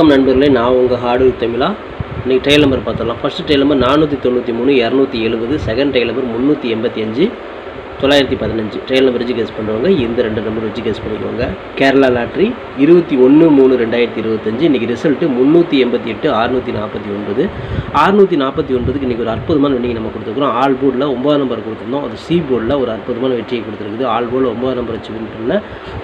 வணக்கம் நண்பர்களே நான் உங்கள் ஹார்டு தமிழா. இன்றைக்கி ட்ரெயில் நம்பர் பார்த்துடலாம். ஃபஸ்ட்டு ட்ரெயில் நம்பர் நானூற்றி தொண்ணூற்றி மூணு இரநூத்தி எழுபது செகண்ட் ட்ரெயில் நம்பர் முந்நூற்றி எண்பத்தி அஞ்சு தொள்ளாயிரத்தி பதினஞ்சு. ட்ரெயில் நம்பர் வச்சு கேஸ் பண்ணுறவங்க இந்த ரெண்டு நம்பர் வச்சு கேஸ் பண்ணிக்கோங்க. கேரளா லாட்ரி. இருபத்தி ஒன்று மூணு ரெண்டாயிரத்தி இருபத்தஞ்சு. இன்றைக்கி ரிசல்ட்டு முந்நூற்றி எண்பத்தி எட்டு அறுநூற்றி நாற்பத்தி ஒன்பது. அறுநூற்றி நாற்பத்தி ஒன்பதுக்கு இன்றைக்கி ஒரு அற்புதமான வெற்றியை நம்ம கொடுத்துருக்குறோம். ஆல் போர்டில் ஒன்பதாம் நம்பர் கொடுத்துருந்தோம். அது சி போர்டில் ஒரு அற்புதமான வெற்றியை கொடுத்துருக்குது. ஆல் போர்டில் ஒன்பதாம் நம்பர் வச்சு வின் பண்ண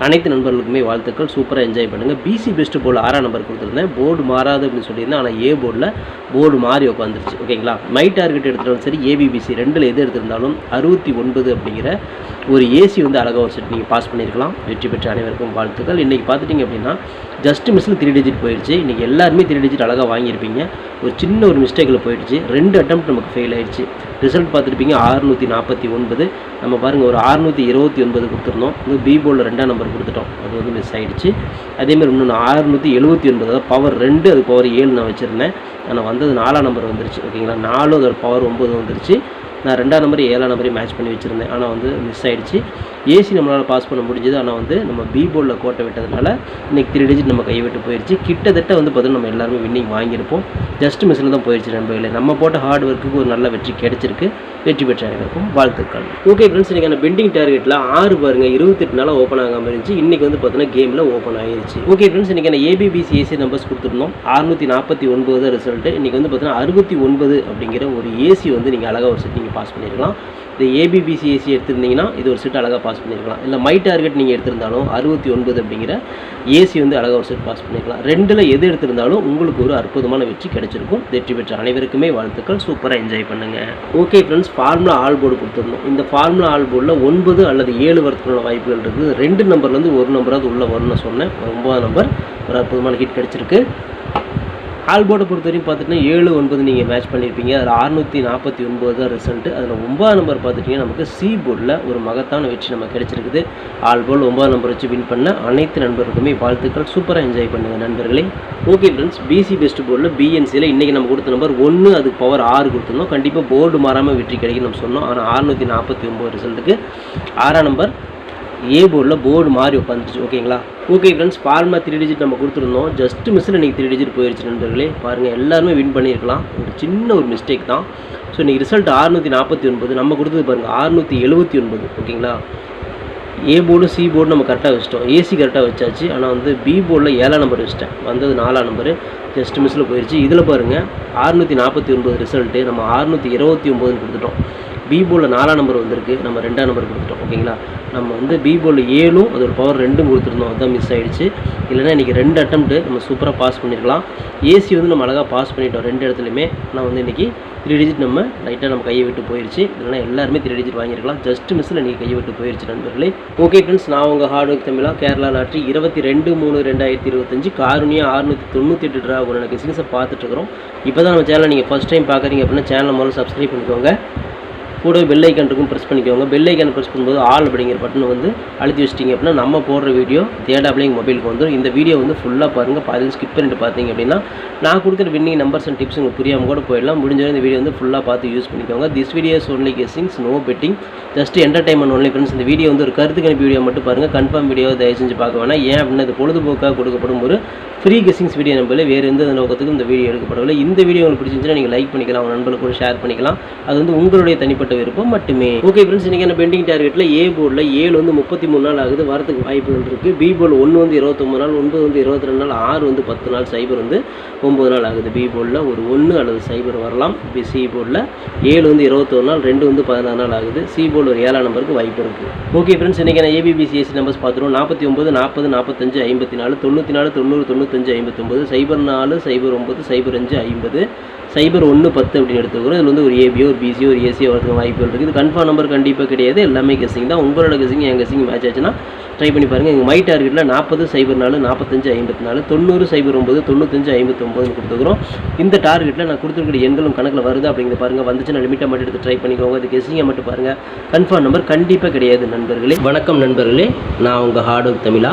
அனைத்து நண்பர்களுக்குமே வாழ்த்துக்கள். சூப்பராக என்ஜாய் பண்ணுங்கள் பிசி பெஸ்ட் போர்டில் ஆறாம் நம்பர் கொடுத்துருந்தேன். போர்டு மாறாது அப்படின்னு சொல்லியிருந்தேன். ஆனால் ஏ போர்டில் போர்டு மாறி உட்காந்துருச்சு ஓகேங்களா மை டார்கெட் எடுத்துட்டாலும் சரி ஏபிபிசி ரெண்டில் எது எடுத்திருந்தாலும் அறுபத்தி ஒன்பது அப்படிங்கிற ஒரு ஏசி வந்து அழகாக ஒரு செட் நீங்கள் பாஸ் பண்ணியிருக்கலாம் வெற்றி பெற்ற அனைவருக்கும் வாழ்த்துக்கள். இன்றைக்கி பார்த்துட்டிங்க அப்படின்னா ஜஸ்ட் மிஸ்ஸில் த்ரீ டிஜிட் போயிடுச்சு. இன்றைக்கி எல்லாருமே த்ரீ டிஜிட் அழகாக வாங்கியிருப்பீங்க. ஒரு சின்ன ஒரு மிஸ்டேக்கில் போயிடுச்சு. ரெண்டு அட்டம் நமக்கு ஃபெயில் ஆயிடுச்சு. ரிசல்ட் பார்த்துருப்பீங்க ஆறுநூற்றி நாற்பத்தி ஒன்பது. நம்ம பாருங்கள் ஒரு ஆறுநூற்றி இருபத்தி ஒன்பது கொடுத்துருந்தோம். இந்த பி போர்டில் ரெண்டாம் நம்பர் கொடுத்துட்டோம். அது வந்து மிஸ் ஆகிடுச்சு அதேமாதிரி இன்னொன்று ஆறுநூற்றி எழுபத்தி ஒன்பது அதாவது பவர் ரெண்டு அது பவர் ஏழு நான் வச்சுருந்தேன். ஆனால் வந்தது நாலாம் நம்பர் வந்துருச்சு. ஓகேங்களா? நாலு அதோட பவர் ஒம்பது வந்துருச்சு. நான் ரெண்டாம் நம்பர் ஏழாம் நம்பரையும் மேட்ச் பண்ணி வச்சுருந்தேன். ஆனால் வந்து மிஸ் ஆகிடுச்சு ஏசி நம்மளால் பாஸ் பண்ண முடிஞ்சது. ஆனால் வந்து நம்ம பி போர்டில் கோட்டை விட்டதுனால இன்றைக்கி த்ரீ டிஜிட் நம்ம கைவிட்டு போயிடுச்சு கிட்டத்தட்ட வந்து பார்த்தீங்கன்னா நம்ம எல்லாருமே வின்னிங் வாங்கியிருப்போம். ஜஸ்ட் மிஸ்ஸில் தான் போயிடுச்சு நண்பர்களே. நம்ம போட்ட ஹார்ட் ஒர்க்குக்கு ஒரு நல்ல வெற்றி கிடச்சிருக்கு. வெற்றி பெற்ற அனைவருக்கும் வாழ்த்துக்கள். ஓகே ஃப்ரெண்ட்ஸ் இன்றைக்கான பெண்டிங் டார்கெட்டில் ஆறு பாருங்கள் இருபத்தெட்டு நாளாக ஓப்பன் ஆகாமல் இருந்துச்சு. இன்றைக்கி வந்து பார்த்தீங்கன்னா கேமில் ஓப்பன் ஆயிருச்சு. ஓகே ஃப்ரெண்ட்ஸ் இன்றைக்கான A B B C AC numbers கொடுத்துருந்தோம். அறுநூற்றி நாற்பத்தி ஒன்பது தான் ரிசல்ட்டு இன்றைக்கி வந்து பார்த்தீங்கன்னா அறுபத்தி ஒன்பது அப்படிங்கிற ஒரு ஏசி வந்து நீங்கள் அழகாக ஒரு செட்டிங் நீங்கள் பாஸ் பண்ணியிருக்கலாம் இந்த ஏபிபிசி ஏசி எடுத்திருந்தீங்கன்னா இது ஒரு செட் அழகாக பாஸ் பண்ணியிருக்கலாம் இல்லை மை டார்கெட் நீங்கள் எடுத்திருந்தாலும் அறுபத்தி ஒன்பது அப்படிங்கிற ஏசி வந்து அழகாக ஒரு செட் பாஸ் பண்ணியிருக்கலாம் ரெண்டில் எது எடுத்திருந்தாலும் உங்களுக்கு ஒரு அற்புதமான வெற்றி கிடைச்சிருக்கும். வெற்றி பெற்ற அனைவருக்குமே வாழ்த்துக்கள். சூப்பராக என்ஜாய் பண்ணுங்கள் okay friends formula all board கொடுத்துருந்தோம். இந்த ஃபார்முலா ஆல் போர்டில் ஒன்பது அல்லது ஏழு வரத்துக்கான வாய்ப்புகள் இருக்குது. ரெண்டு நம்பர்லேருந்து ஒரு நம்பராவது உள்ளே வரும்னு சொன்னேன். ஒன்பதாம் நம்பர் ஒரு அற்புதமான ஹிட் கிடச்சிருக்கு. ஆல்போர்டை பொறுத்த வரைக்கும் பார்த்துட்டிங்கன்னா ஏழு ஒன்பது நீங்கள் மேட்ச் பண்ணியிருப்பீங்க அதில் அறுநூற்றி நாற்பத்தி ஒன்பது தான் ரிசல்ட்டு அதில் ஒன்பதாம் நம்பர் பார்த்துட்டிங்கன்னா நமக்கு சி போர்டில் ஒரு மகத்தான வெற்றி நம்ம கிடச்சிருக்குது. ஆல்போல் ஒன்பதாம் நம்பர் வச்சு வின் பண்ண அனைத்து நண்பர்களுக்குமே வாழ்த்துக்கள். சூப்பராக என்ஜாய் பண்ணுங்கள் நண்பர்களே. ஓகே ஃப்ரெண்ட்ஸ் பிசி பெஸ்ட் போர்டில் பிஎன்சியில் இன்றைக்கி நம்ம கொடுத்த நம்பர் ஒன்று அதுக்கு பவர் ஆறு கொடுத்துருந்தோம். கண்டிப்பாக போர்டு மாறாமல் வெற்றி கிடைக்கும் நம்ம சொன்னோம். ஆனால் அறுநூற்றி நாற்பத்தி ஒம்பது ரிசல்ட்டுக்கு ஆறாம் நம்பர் ஏ போர்டில் போர்டு மாறி உட்காந்துச்சு ஓகேங்களா okay friends formula three digit நம்ம கொடுத்துருந்தோம். ஜஸ்ட் மிஸ்ஸில் இன்றைக்கி த்ரீ டிஜிட் போயிடுச்சு நண்பர்களே. பாருங்கள் எல்லாருமே வின் பண்ணியிருக்கலாம். ஒரு சின்ன ஒரு மிஸ்டேக் தான். ஸோ இன்றைக்கி ரிசல்ட் ஆறுநூற்றி நாற்பத்தி ஒன்பது. நம்ம கொடுத்தது பாருங்கள் ஆறுநூற்றி எழுபத்தி ஒன்பது ஓகேங்களா ஏ போர்டு சி போர்டு நம்ம கரெக்டாக வச்சிட்டோம். ஏசி கரெக்டாக வச்சாச்சு. ஆனால் வந்து பி போர்டில் ஏழாம் நம்பர் வச்சிட்டேன். வந்தது நாலாம் நம்பரு ஜஸ்ட் மிஸ்ஸில் போயிடுச்சு இதில் பாருங்கள் ஆறுநூற்றி நாற்பத்தி ஒன்பது ரிசல்ட்டு நம்ம ஆறுநூற்றி இருபத்தி ஒம்போதுன்னு கொடுத்துட்டோம். பி போர்டில் நாலாம் நம்பர் வந்திருக்கு. நம்ம ரெண்டாம் நம்பர் கொடுத்துட்டோம் ஓகேங்களா நம்ம வந்து பி போர்டில் ஏழும் அதோட பவர் ரெண்டும் கொடுத்துருந்தோம். அதுதான் மிஸ் ஆகிடுச்சு இல்லைனா இன்றைக்கி ரெண்டு அட்டம்ப்ட்டு நம்ம சூப்பராக பாஸ் பண்ணியிருக்கலாம் ஏசி வந்து நம்ம அழகாக பாஸ் பண்ணிட்டோம் ரெண்டு இடத்துலையுமே. ஆனால் வந்து இன்றைக்கி த்ரீ டிஜிட் நம்ம லைட்டாக நம்ம கையை விட்டு போயிடுச்சு இல்லைனா எல்லாருமே த்ரீ டிஜிட் வாங்கியிருக்கலாம். ஜஸ்ட் மிஸ்ஸில் இன்றைக்கி கையை விட்டு போயிடுச்சு நண்பர்களே. ஓகே ஃப்ரெண்ட்ஸ் நான் உங்கள் ஹார்ட் ஒர்க் தமிழா கேரளா லாட்ரி இருபத்தி ரெண்டு மூணு ரெண்டாயிரத்தி இருபத்தஞ்சு காரணியாக ஆறுநூற்றி தொண்ணூற்றி எட்டு ட்ரா ஒரு எனக்கு சிங்ஸை பார்த்துட்ருக்குறோம் இப்போ தான் நம்ம சேனலை நீங்கள் ஃபஸ்ட் டைம் பார்க்குறீங்க அப்படின்னா சேனலை முதல்ல சப்ஸ்கிரைப் பண்ணிக்கோங்க. கூட பெல் ஐக்கன் இருக்கும் ப்ரெஸ் பண்ணிக்கோங்க. பெல் ஐக்கன் ப்ரெஸ் பண்ணும்போது ஆல் அப்படிங்கிற பட்டன் வந்து அழுத்தி வச்சிட்டிங்க அப்படின்னா நம்ம போடுற வீடியோ தேடாப்லேயே மொபைலுக்கு வந்துடும் இந்த வீடியோ வந்து ஃபுல்லாக பாருங்கள் பாதியில் ஸ்கிப் பண்ணிட்டு பார்த்தீங்க அப்படின்னா நான் கொடுக்குற வின்னிங் நம்பர்ஸ் அண்ட் டிப்ஸ் உங்களுக்கு புரியாமல் கூட போயிடலாம். முடிஞ்ச இந்த வீடியோ வந்து ஃபுல்லாக பார்த்து யூஸ் பண்ணிக்கோங்க. This videos only guessings no betting just entertainment only friends இந்த வீடியோ வந்து ஒரு கருத்து கணிப்பு வீடியோ மட்டும் பாருங்கள் கன்ஃபார்ம் வீடியோ தயவு செஞ்சு பார்க்க வேணாம். ஏன் அப்படின்னா இது பொழுதுபோக்காக கொடுக்கப்படும் ஒரு ஃப்ரீ கெஸிங்ஸ் வீடியோ நம்பல வேறு எந்த நோக்கத்துக்கும் இந்த வீடியோ எடுக்கப்படவில்லை. இந்த வீடியோ உங்களுக்கு பிடிச்சிருந்துச்சுன்னா நீங்கள் லைக் பண்ணிக்கலாம். உங்கள் நண்பர்களுக்கு கூட ஷேர் பண்ணிக்கலாம். அது வந்து உங்களுடைய தனிப்பட்ட விருப்பம் மட்டுமே. ஓகே ஃப்ரெண்ட்ஸ் இன்றைக்கி என்ன பெண்டிங் டார்கெட்டில் ஏ போர்டில் ஏழு வந்து முப்பத்தி மூணு நாள் ஆகுது. வரத்துக்கு வாய்ப்புகள் இருக்குது பி போர்டில் ஒன்று வந்து இருபத்தொம்பது நாள் ஒன்பது வந்து இருபத்தி ரெண்டு நாள் ஆறு வந்து பத்து நாள் சைபர் வந்து ஒம்பது நாள் ஆகுது. பி போர்டில் ஒரு ஒன்று அல்லது சைபர் வரலாம். பி சி போர்டில் ஏழு வந்து இருபத்தொரு நாள் ரெண்டு வந்து பதினாறு நாள் ஆகுது. சி போர்டில் ஒரு ஏழாம் நம்பருக்கு வாய்ப்பு இருக்குது ஓகே ஃப்ரெண்ட்ஸ் இன்றைக்கி நான் ஏபிபிசிஎஸ்சி நம்பர்ஸ் பார்த்துருவோம். நாற்பத்தி ஒம்பது நாற்பது நாற்பத்தஞ்சு ஐம்பத்தி நாலு தொண்ணூற்றி நாலு தொண்ணூறு தொண்ணூத்தஞ்சு ஐம்பத்தொம்பது சைபர் நாலு சைபர் ஒம்பது சைபர் அஞ்சு ஐம்பது சைபர் ஒன்று பத்து அப்படின்னு எடுத்துக்கிறோம் இதில் வந்து ஒரு ஏபியோ ஒரு பிசியோ ஒரு ஏசியோ வரதுக்கு வாய்ப்புகள் இருக்குது இது கன்ஃபார்ம் நம்பர் கண்டிப்பாக கிடையாது. எல்லாமே கெஸிங் தான். உங்களோட கெஸிங் என் கெஸிங் மேட்ச் ஆச்சுன்னா ட்ரை பண்ணி பாருங்கள் எங்கள் மை டார்கெட்டில் நாற்பது சைபர் நாலு நாற்பத்தஞ்சு ஐம்பத்தி நாலு தொண்ணூறு சைபர் ஒம்பது தொண்ணூத்தஞ்சு ஐம்பத்தொம்பதுன்னு கொடுத்துக்கிறோம் இந்த டார்கெட்டில் நான் கொடுத்துருக்கிற எண்களும் கணக்கில் வருது அப்படிங்கிற பாருங்கள் வந்துச்சுன்னா லிமிட்டை மட்டும் எடுத்து ட்ரை பண்ணிக்கோங்க. அது கெஸிங்கை மட்டும் பாருங்கள் கன்ஃபார்ம் நம்பர் கண்டிப்பாக கிடையாது நண்பர்களே. வணக்கம் நண்பர்களே. நான் உங்கள் ஹார்ட் ஒர்க் தமிழா.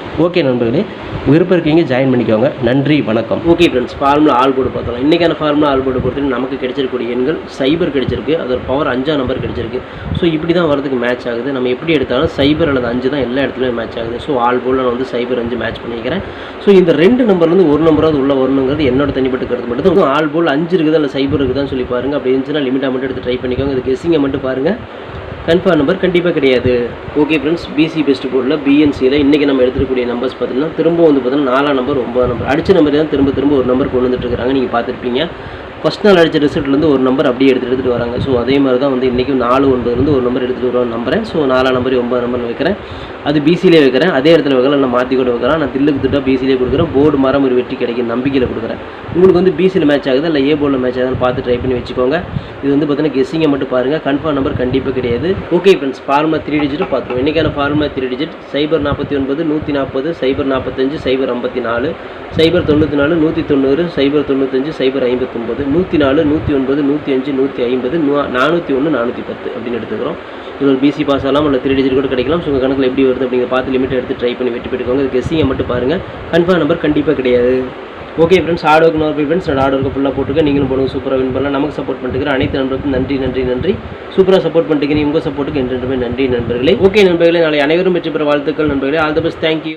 ஓகே நண்பர்களே விருப்பம் இருக்கீங்க ஜாயின் பண்ணிக்கோங்க. நன்றி வணக்கம். Okay friends formula all board பார்த்தலாம் இன்றைக்கான ஃபார்முலா ஆல் போர்டு பொறுத்து நமக்கு கிடைச்சிருக்கூடிய எண்கள் சைபர் கிடைச்சிருக்கு. அதோட பவர் அஞ்சாம் நம்பர் கிடைச்சிருக்கு. ஸோ இப்படி தான் வரதுக்கு மேட்ச் ஆகுது. நம்ம எப்படி எடுத்தாலும் சைபர் அல்லது அஞ்சு தான் எல்லா இடத்துலையும் மேட்ச் ஆகுது. ஸோ ஆல் போர்டில் நான் வந்து சைபர் அஞ்சு மேட்ச் பண்ணிக்கிறேன். ஸோ இந்த ரெண்டு நம்பர்லேருந்து ஒரு நம்பராவது உள்ள வரணுங்கிறது என்னோட தனிப்பட்ட கருத்து மட்டும் தான் ஆல் போல் அஞ்சு இருக்குது அல்ல சைபர் இருக்குதான்னு சொல்லி பாருங்கள் அப்படி இருந்துச்சுன்னா லிமிட்டாக மட்டும் எடுத்து ட்ரை பண்ணிக்கோங்க. இது கெஸிங்கை மட்டும் பாருங்கள் கன்ஃபார்ம் நம்பர் கண்டிப்பாக கிடையாது. ஓகே ஃப்ரெண்ட்ஸ் பிசி பெஸ்ட் போர்டில் பிஎன்சியில் இன்றைக்கி நம்ம எடுத்துக்கூடிய நம்பர்ஸ் பார்த்தீங்கன்னா திரும்ப வந்து பார்த்தீங்கன்னா நாலாம் நம்பர் ஒன்பதாம் நம்பர் அடித்த நம்பர் தான் திரும்ப திரும்ப ஒரு நம்பர் கொண்டு வந்துட்டுருக்காங்க நீங்கள் பார்த்துருப்பீங்க. ஃபஸ்ட் நாள் அடித்த ரிசல்ட்லேருந்து ஒரு நம்பர் அப்படியே எடுத்துகிட்டு எடுத்துகிட்டு வராங்க. ஸோ அதே மாதிரி தான் வந்து இன்றைக்கும் நாலு ஒன்பதுலேருந்து ஒரு நம்பர் எடுத்துகிட்டு வருவாங்க நம்புறேன். ஸோ நாலாம் நம்பர் ஒன்பது நம்பர் வைக்கிறேன். அது பிசிலே வைக்கிறேன். அதே இடத்துல வைக்கலாம் நான் மாற்றி கூட வைக்கிறேன் நான் தில்லுக்கு திட்டா பிசிலே கொடுக்குறேன். போர்டு மரம் ஒரு வெற்றி கிடைக்கும் நம்பிக்கையில் கொடுக்குறேன். உங்களுக்கு வந்து பிசியில் மேட்ச் ஆகுது இல்லை ஏ போர்டில் மேட்ச் ஆகுதுன்னு பார்த்து ட்ரை பண்ணி வச்சுக்கோங்க. இது வந்து பார்த்தீங்கன்னா கெஸ்ஸிங்கை மட்டும் பாருங்கள் கன்ஃபார்ம் நம்பர் கண்டிப்பாக கிடையாது. Okay friends pharma three digit பார்த்துருவோம். இன்றைக்கான ஃபார்மா த்ரீ டிஜிட் சைபர் நாற்பத்தி ஒன்பது நூற்றி நாற்பது சைபர் நாற்பத்தஞ்சு சைபர் ஐம்பத்தி நாலு சைபர் தொண்ணூற்றி நாலு நூற்றி தொண்ணூறு சைபர் தொண்ணூத்தஞ்சு சைபர் ஐம்பத்தொம்பது நூற்றி நாலு நூற்றி ஒன்பது நூற்றி அஞ்சு நூற்றி ஐம்பது நானூற்றி ஒன்று நானூற்றி பத்து அப்படின்னு எடுத்துக்கிறோம். இது ஒரு பிசி பாஸ் ஆகலாம் இல்லை த்ரீ டிஜிட் கூட கிடைக்கலாம். ஸோ உங்கள் கணக்கில் எப்படி வருது அப்படிங்கிற பார்த்து லிமிட் எடுத்து ட்ரை பண்ணி வெட்டி போட்டுக்கோங்க. இது கெஸ்ஸிங்கை மட்டும் பாருங்கள் கன்ஃபார்ம் நம்பர் கண்டிப்பாக கிடையாது. ஓகே ஃப்ரெண்ட்ஸ் ஹார்ட் ஒர்க் நோர் ஃப்ரெண்ட்ஸ் நான் ஹார்ட் ஒர்க்கு ஃபுல்லாக போட்டுருக்கேன். நீங்களும் போடுங்க. சூப்பராக வின் பண்ணலாம். நமக்கு சப்போர்ட் பண்ணிட்டு அனைத்து நண்பருக்கும் நன்றி நன்றி நன்றி. சூப்பராக சப்போர்ட் பண்ணிட்டு உங்கள் சப்போர்ட்டுக்கு என்றென்றுமே நன்றி நண்பர்களே. ஓகே நண்பர்களே. நாளை அனைவரும் வெற்றி பெற வாழ்த்துக்கள் நண்பர்களே. All the best thank you